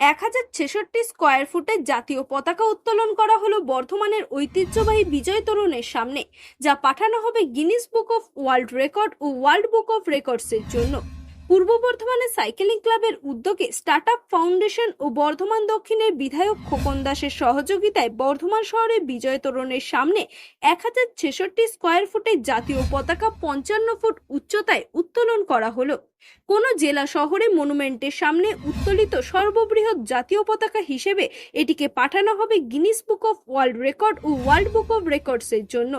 এক হাজার ছেষট্টি স্কোয়ার ফুটের জাতীয় পতাকা উত্তোলন করা হলো বর্ধমানের ঐতিহ্যবাহী বিজয় তরুণের সামনে, যা পাঠানো হবে Guinness Book of World Record O world book of রেকর্ডসের জন্য। পূর্ব বর্ধমানের সাইকেলিং ক্লাবের উদ্যোগে স্টার্ট ফাউন্ডেশন ও বর্ধমান দক্ষিণের বিধায়ক খোকন দাসের সহযোগিতায় বর্ধমান শহরে বিজয় তোরণের সামনে এক হাজার ছেষট্টি স্কোয়ার ফুটের জাতীয় পতাকা পঞ্চান্ন ফুট উচ্চতায় উত্তোলন করা হলো। কোনো জেলা শহরে মনুমেন্টের সামনে উত্তোলিত সর্ববৃহৎ জাতীয় পতাকা হিসেবে এটিকে পাঠানো হবে Guinness Book of World Record O world book of রেকর্ডসের জন্য।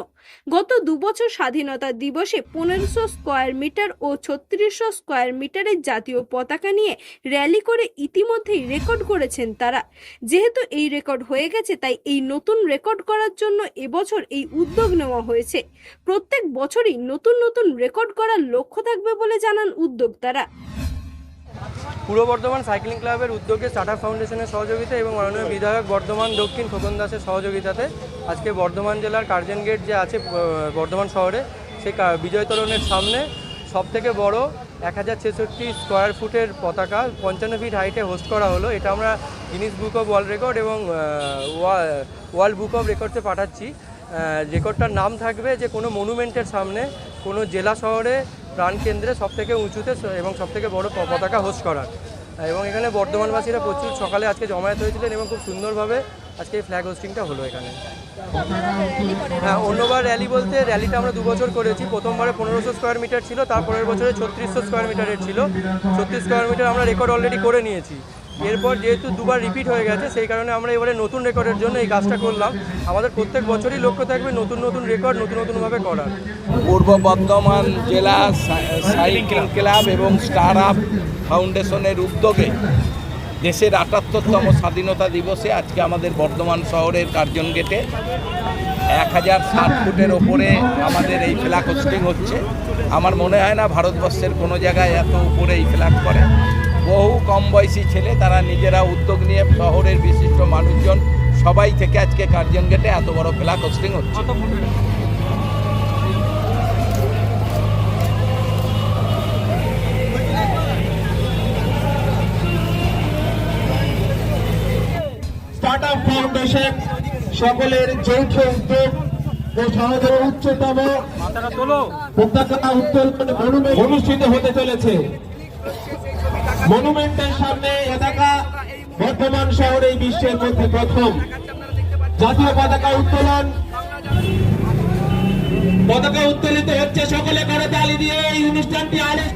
গত দুবছর স্বাধীনতা দিবসে পনেরোশো স্কোয়ার মিটার ও ছত্রিশশো স্কোয়ার মিটারের জাতীয় পতাকা নিয়ে র্যালি করে ইতিমধ্যেই রেকর্ড করেছেন তারা। যেহেতু এই রেকর্ড হয়ে গেছে, তাই এই নতুন রেকর্ড করার জন্য এবছর এই উদ্যোগ নেওয়া হয়েছে। প্রত্যেক বছরই নতুন নতুন রেকর্ড করার লক্ষ্য থাকবে বলে জানান উদ্যোক্তারা। পূর্ব বর্ধমান সাইক্লিং ক্লাবের উদ্যোগে স্টার্ট ফাউন্ডেশনের সহযোগিতা এবং মাননীয় বিধায়ক বর্ধমান, দক্ষিণ খোকন দাসের সহযোগিতাতে আজকে বর্ধমান জেলার কার্জন গেট যে আছে বর্ধমান শহরে সেই বিজয় তোরণের সামনে সব থেকে বড় এক হাজার ছেষট্টি স্কোয়ার ফুটের পতাকা পঞ্চান্ন ফিট হাইটে হোস্ট করা হলো। এটা আমরা Guinness Book of World Record এবং ওয়ার্ল্ড বুক অফ রেকর্ডসে পাঠাচ্ছি। রেকর্ডটার নাম থাকবে যে কোনো মনুমেন্টের সামনে কোনো জেলা শহরে প্রাণকেন্দ্রে সব থেকে উঁচুতে এবং সব থেকে বড় পতাকা হোস্ট করার। এবং এখানে বর্ধমানবাসীরা প্রচুর সকালে আজকে জমায়েত হয়েছিলেন এবং খুব সুন্দরভাবে আজকে এই ফ্ল্যাগ হোস্টিংটা হলো এখানে। হ্যাঁ অন্যবার র্যালি বলতে র্যালিটা আমরা দু বছর করেছি। প্রথমবারে পনেরোশো স্কোয়ার মিটার ছিল তারপরের বছরে ছত্রিশশো স্কোয়ার মিটারের ছিল। ছত্রিশ স্কোয়ার মিটার আমরা রেকর্ড অলরেডি করে নিয়েছি। এরপর যেহেতু দুবার রিপিট হয়ে গেছে সেই কারণে আমরা এবারে নতুন রেকর্ডের জন্য এই কাজটা করলাম। আমাদের প্রত্যেক বছরই লক্ষ্য থাকবে নতুন নতুন রেকর্ড নতুন নতুনভাবে করার। পূর্ব বর্ধমান জেলা সাইক্লিং ক্লাব এবং স্টার আপ ফাউন্ডেশনের উদ্যোগে দেশের আটাত্তরতম স্বাধীনতা দিবসে আজকে আমাদের বর্ধমান শহরের কার্জন গেটে এক হাজার ষাট ফুটের ওপরে আমাদের এই ফ্ল্যাগ হোস্টিং হচ্ছে। আমার মনে হয় না ভারতবর্ষের কোনো জায়গায় এত উপরে এই ফ্ল্যাগ করে বহু কম বয়সী ছেলে, তারা নিজেরা উদ্যোগ নিয়ে শহরের বিশিষ্ট মানুষজন সবাই থেকে আজকে কার্জন গেটে এত বড় ফ্ল্যাগ হোস্টিং হচ্ছে। আপ সকলের যৌথ উদ্যোগ ও সমাজের উচ্চতম উত্তোলন মনুমেন্ট অনুষ্ঠিত হতে চলেছে। মনুমেন্টের সামনে এলাকা বর্তমান শহরে বিশ্বের মধ্যে প্রথম। জাতীয় পতাকা উত্তোলন। পতাকা উত্তোলিত হচ্ছে সকলে করে তালি দিয়ে এই অনুষ্ঠানটি আরে